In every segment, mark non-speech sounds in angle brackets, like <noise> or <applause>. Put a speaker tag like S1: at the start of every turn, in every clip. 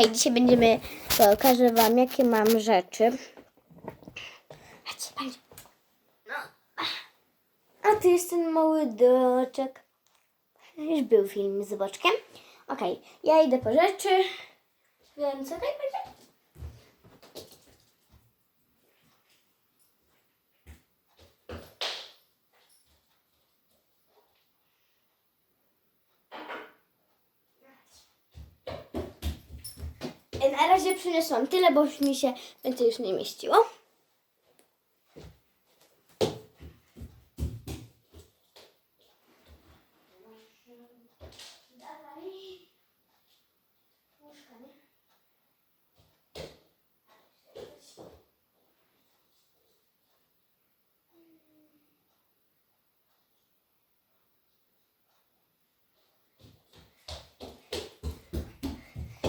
S1: Hej, dzisiaj będziemy, pokażę Wam, jakie mam rzeczy. Chodźcie, chodźcie. No. A tu jest ten mały doczek. Już był film z boczkiem. Okej, ja idę po rzeczy. Co tutaj będzie? Na razie przyniosłam tyle, bo już mi się więcej już nie mieściło.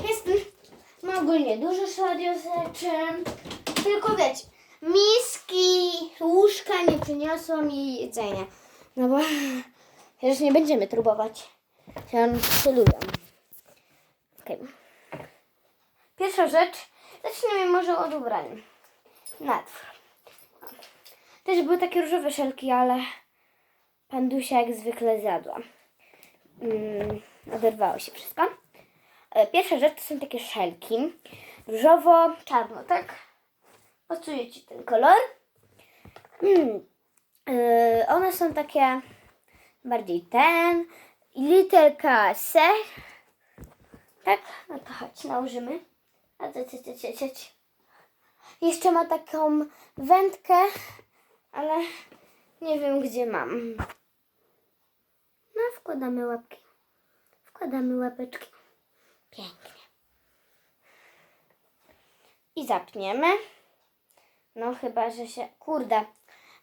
S1: Jest ma ogólnie dużo rzeczy. Tylko wiecie, miski, łóżka nie przyniosłam i jedzenia. No bo <laughs> już nie będziemy próbować. Się celują. Okej. Pierwsza rzecz. Zaczniemy może od ubrań. Natwór. Też były takie różowe szelki, ale pan Dusia jak zwykle zjadła. Mm, oderwało się wszystko. E, Pierwsza rzecz to są takie szelki. Różowo-czarno, tak? Pasuje Ci ten kolor. E, One są takie bardziej ten. Literka C. Tak? No to chodź, nałożymy. A co, co, co. Jeszcze ma taką wędkę, ale nie wiem gdzie mam. No, wkładamy łapki. Wkładamy łapeczki. Pięknie. I zapniemy. No chyba, że się... Kurde,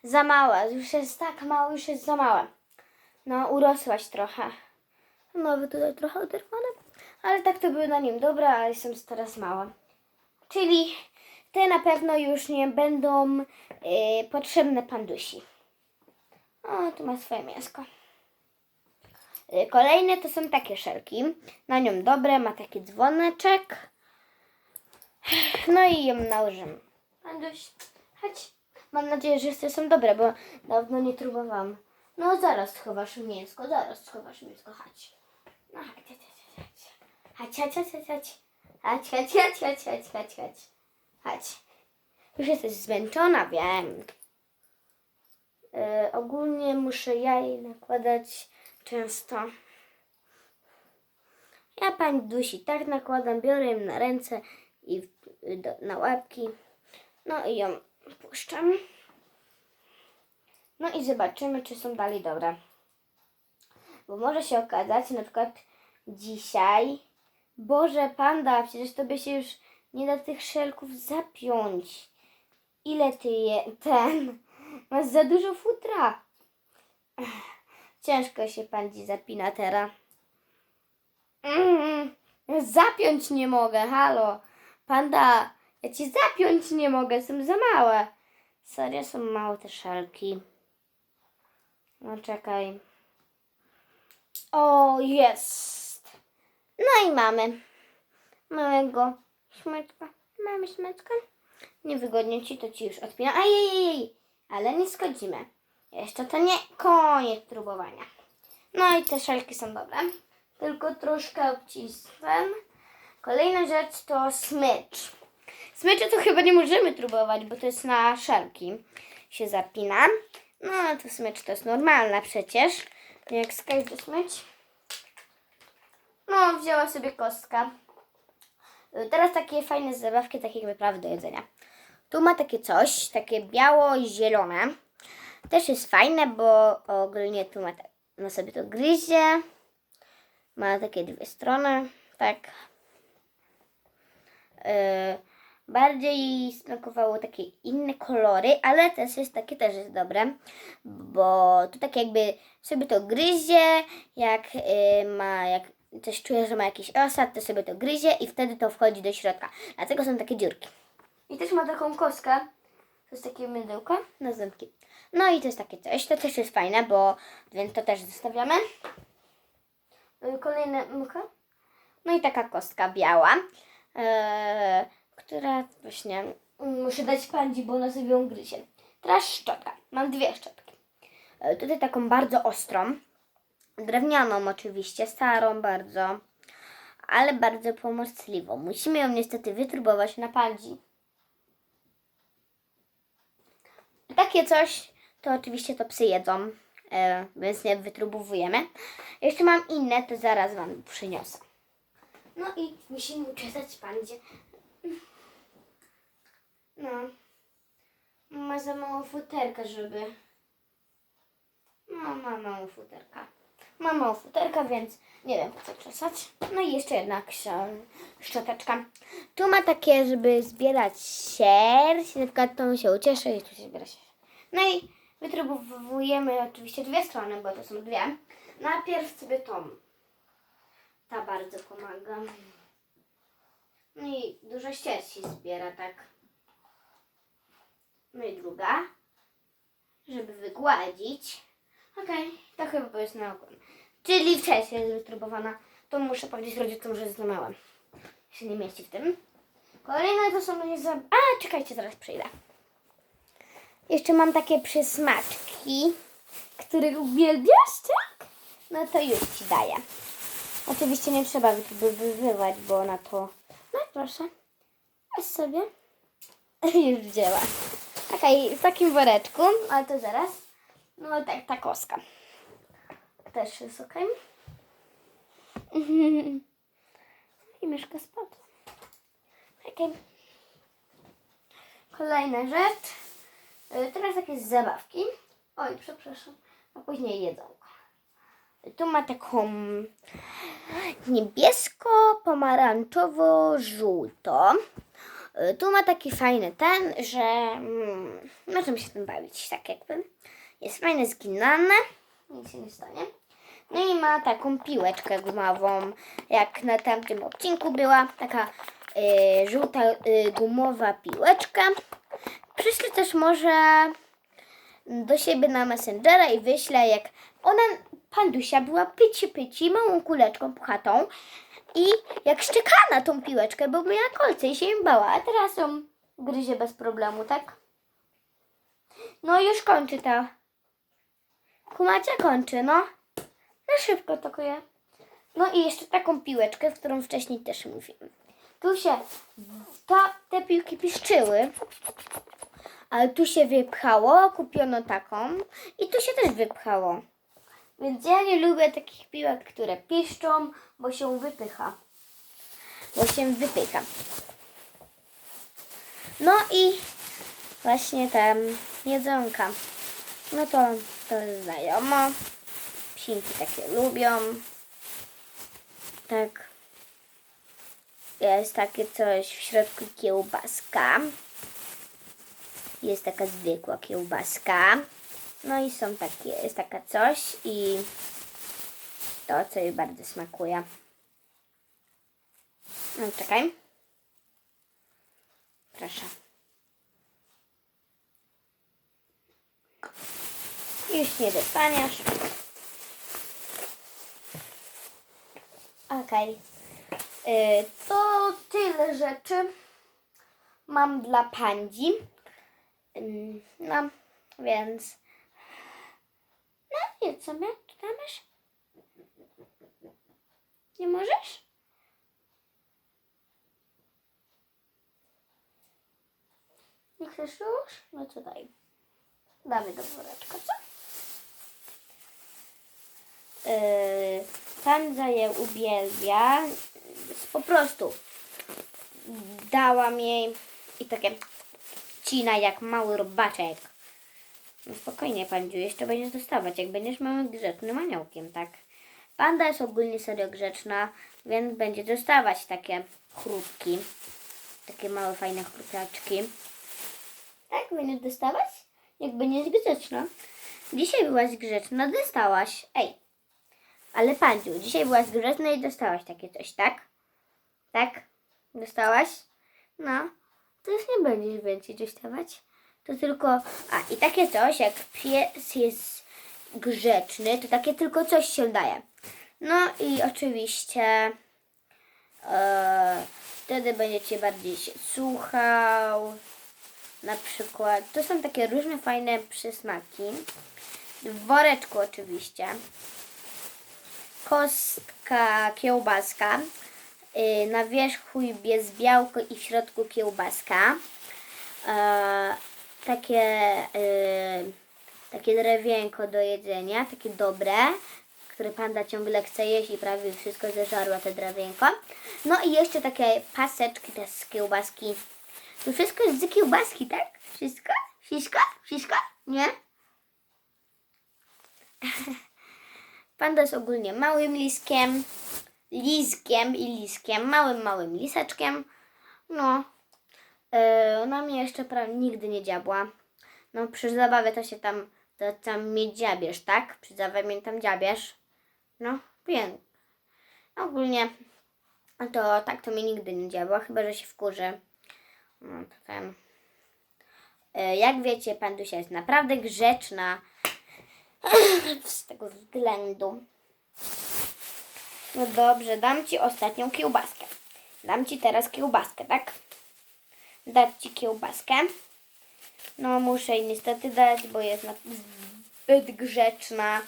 S1: za mała. Już jest tak mało, już jest za małe. No, urosłaś trochę. Nowy tutaj trochę oderwane. Ale tak to były na nim dobre, ale są teraz małe. Czyli te na pewno już nie będą y, potrzebne pandusi. O, tu ma swoje mięsko. Y, Kolejne to są takie szelki. Na nią dobre, ma taki dzwoneczek. No i ją nałożymy. Anduś, chodź. Mam nadzieję, że te są dobre, bo dawno nie próbowałam. No zaraz schowasz mięsko, zaraz schowasz mięsko, chodź. No chodź, chodź, chodź, chodź. Chodź, chodź, chodź, chodź. Chodź, chodź, chodź, chodź, chodź, chodź, chodź. Chodź. Już jesteś zmęczona, wiem. Y, ogólnie muszę jaj nakładać często. Ja pani dusi tak nakładam, biorę ją na ręce i na łapki. No i ją puszczam. No i zobaczymy, czy są dalej dobre. Bo może się okazać, na przykład dzisiaj, Boże Panda, przecież tobie się już nie da tych szelków zapiąć. Ile ty je, ten, masz za dużo futra. Ciężko się pandzi zapina teraz. Mm, zapiąć nie mogę, halo. Panda, ja ci zapiąć nie mogę, są za małe. Serio, są małe te szelki. No czekaj. O, jest. No i mamy. Małego śmyczka. Mamy śmyczka. Niewygodnie ci, to ci już odpinam. Ajajaj, ale nie schodzimy. Jeszcze to nie koniec próbowania. No i te szelki są dobre. Tylko troszkę obcisłem. Kolejna rzecz to smycz. Smyczy to chyba nie możemy próbować, bo to jest na szelki. Się zapina. No ale to smycz to jest normalna przecież. Jak skajdzie smycz. No, wzięła sobie kostka. Y, Teraz takie fajne zabawki, takie jakby prawy do jedzenia. Tu ma takie coś, takie biało i zielone. Też jest fajne, bo ogólnie tu ma, tak- sobie to gryzie. Ma takie dwie strony, tak. Yy, bardziej smakowało takie inne kolory, ale też jest takie też jest dobre, bo tu tak jakby sobie to gryzie, jak yy, ma, jak coś czuje, że ma jakiś osad, to sobie to gryzie i wtedy to wchodzi do środka. Dlatego są takie dziurki. I też ma taką kostkę. To jest takie mydełko na ząbki. No i to jest takie coś. To też jest fajne, bo więc to też zostawiamy. Y, Kolejne mucha. No i taka kostka biała. e, która właśnie muszę dać pandzi, bo ona sobie ją gryzie. Teraz szczotka. Mam dwie szczotki. E, tutaj taką bardzo ostrą, drewnianą oczywiście, starą bardzo, ale bardzo pomocliwą. Musimy ją niestety wytrubować na pandzi. Takie coś, to oczywiście to psy jedzą, e, więc nie wytrubowujemy. Jeszcze mam inne, to zaraz Wam przyniosę. No i musimy uczesać pandzie. No. Ma za mało futerka, żeby... No, ma mało futerka. Ma mało futerka, więc nie wiem co czesać. No i jeszcze jedna szczoteczka. Tu ma takie, żeby zbierać sierść. Na przykład to się ucieszy i tu się zbiera sierść. No i wytrubowujemy oczywiście dwie strony, bo to są dwie. Najpierw sobie tą. Ta bardzo pomaga. No i dużo ścierci zbiera, tak. No i druga, żeby wygładzić. Okej, to chyba jest na ogon. Czyli wcześniej jest wytrubowana. To muszę powiedzieć rodzicom, że złamałem. Się nie mieści w tym. Kolejne to są za... A, czekajcie, zaraz przyjdę. Jeszcze mam takie przysmaczki, które uwielbiasz, tak? No to już Ci daję. Oczywiście nie trzeba wybywać, bo na to... No proszę. Weź sobie. <laughs> Już wzięła. Okej, w takim woreczku, ale to zaraz. No tak, ta koska. Też jest ok. <laughs> I myszka spadła. Okej. Kolejna rzecz. Y, Teraz jakieś zabawki. Oj, przepraszam. A później jedzonko. Tu ma taką niebiesko-pomarańczowo-żółto. Y, Tu ma taki fajny ten, że mm, możemy się tym bawić, tak jakby. Jest fajne, zginane, nic się nie stanie. No i ma taką piłeczkę gumową, jak na tamtym odcinku była, taka y, żółta y, gumowa piłeczka. Przyślę też może do siebie na Messengera i wyślę, jak ona, pandusia, była pyci pyci, małą kuleczką puchatą i jak szczekała na tą piłeczkę, bo miała kolce i się im bała, a teraz ją gryzie bez problemu, tak? No już kończy ta. Kumacia kończy, no. Na szybko to. No i jeszcze taką piłeczkę, w którą wcześniej też mówiłem. Tu się ta, te piłki piszczyły, ale tu się wypchało, kupiono taką i tu się też wypchało. Więc ja nie lubię takich piłek, które piszczą, bo się wypycha. Bo się wypycha. No i właśnie tam jedzonka. No to to znajomo. Psinki takie lubią. Tak. Jest takie coś w środku kiełbaska. Jest taka zwykła kiełbaska. No i są takie, jest taka coś i to, co jej bardzo smakuje. No czekaj. Proszę. Już nie dostaniesz. Okej. Y, To tyle rzeczy mam dla pandzi. No, więc... No i co my tutaj masz? Nie możesz? Nie chcesz już? No to daj. Damy do woreczka, co? Yy, Pandza je uwielbia. Po prostu dałam jej i takie cina jak mały robaczek. No spokojnie, Pandziu, jeszcze będziesz dostawać, jak będziesz małym grzecznym aniołkiem, tak? Panda jest ogólnie serio grzeczna, więc będzie dostawać takie chrupki. Takie małe, fajne chrupiaczki. Tak, będziesz dostawać? Jak będziesz grzeczna. Dzisiaj byłaś grzeczna, dostałaś. Ej, ale Pandziu, dzisiaj byłaś grzeczna i dostałaś takie coś, tak? Tak? Dostałaś? No, to już nie będziesz więcej dostawać. To tylko. A i takie coś, jak pies jest grzeczny, to takie tylko coś się daje. No i oczywiście e, wtedy będziecie bardziej się słuchał. Na przykład, to są takie różne fajne przysmaki. W woreczku oczywiście. Kostka, kiełbaska. Yy, na wierzchu jest białko i w środku kiełbaska. E, takie, yy, takie drewienko do jedzenia, takie dobre, które panda ciągle chce jeść i prawie wszystko zeżarła te drewienko. No i jeszcze takie paseczki też z kiełbaski. To wszystko jest z kiełbaski, tak? Wszystko? Wszystko? Wszystko? Nie? <laughs> Panda jest ogólnie małym liskiem, liskiem i liskiem, małym, małym liseczkiem. No, yy, ona mnie jeszcze prawie nigdy nie dziabła. No, przy zabawie to się tam, to tam mnie dziabiesz, tak? Przy zabawie tam dziabiesz. No, wiem. Ogólnie, to tak to mnie nigdy nie dziabła, chyba że się wkurzy. No, to. E, Jak wiecie, Pandusia jest naprawdę grzeczna. <clears throat> Z tego względu. No dobrze, dam Ci ostatnią kiełbaskę. Dam Ci teraz kiełbaskę, tak? Dać Ci kiełbaskę. No muszę jej niestety dać, bo jest zbyt grzeczna.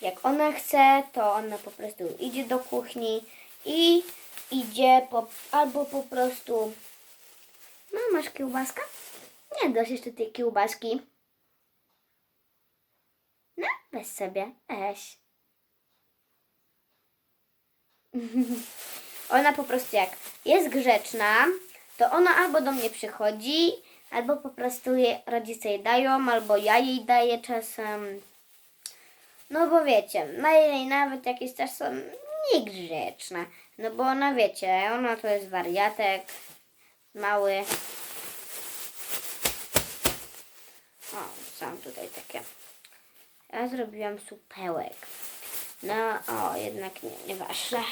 S1: Jak ona chce, to ona po prostu idzie do kuchni i idzie po, albo po prostu... No, masz kiełbaskę? Nie dasz jeszcze tej kiełbaski. No, weź sobie, weź. <laughs> Ona po prostu jak jest grzeczna, to ona albo do mnie przychodzi, albo po prostu je, rodzice jej dają, albo ja jej daję czasem. No bo wiecie, jej nawet jak jest czasem niegrzeczna. No bo ona wiecie, ona to jest wariatek, mały. O, są tutaj takie. Ja zrobiłam supełek. No, o, jednak nie, nieważne.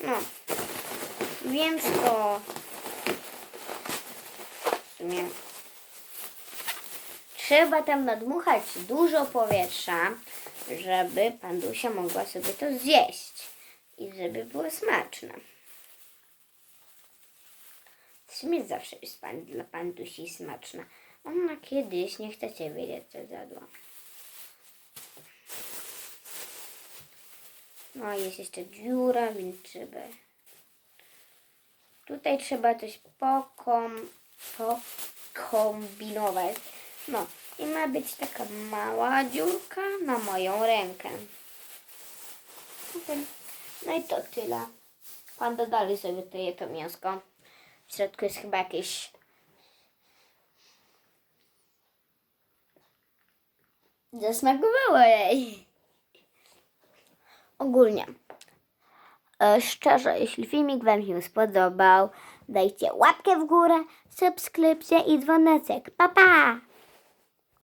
S1: No, więc to w sumie trzeba tam nadmuchać dużo powietrza, żeby pandusia mogła sobie to zjeść i żeby było smaczne. Sumie zawsze jest pan, dla pandusi smaczna. Ona kiedyś, nie chcecie wiedzieć, co zjadła. No jest jeszcze dziura, więc trzeba... Tutaj trzeba coś pokom... pokombinować. No i ma być taka mała dziurka na moją rękę. No i to tyle. Panda dalej sobie je to mięsko. W środku jest chyba jakieś... Zasmakowało jej. Ogólnie. E, Szczerze, jeśli filmik Wam się spodobał, dajcie łapkę w górę, subskrypcję i dzwoneczek. Pa, pa!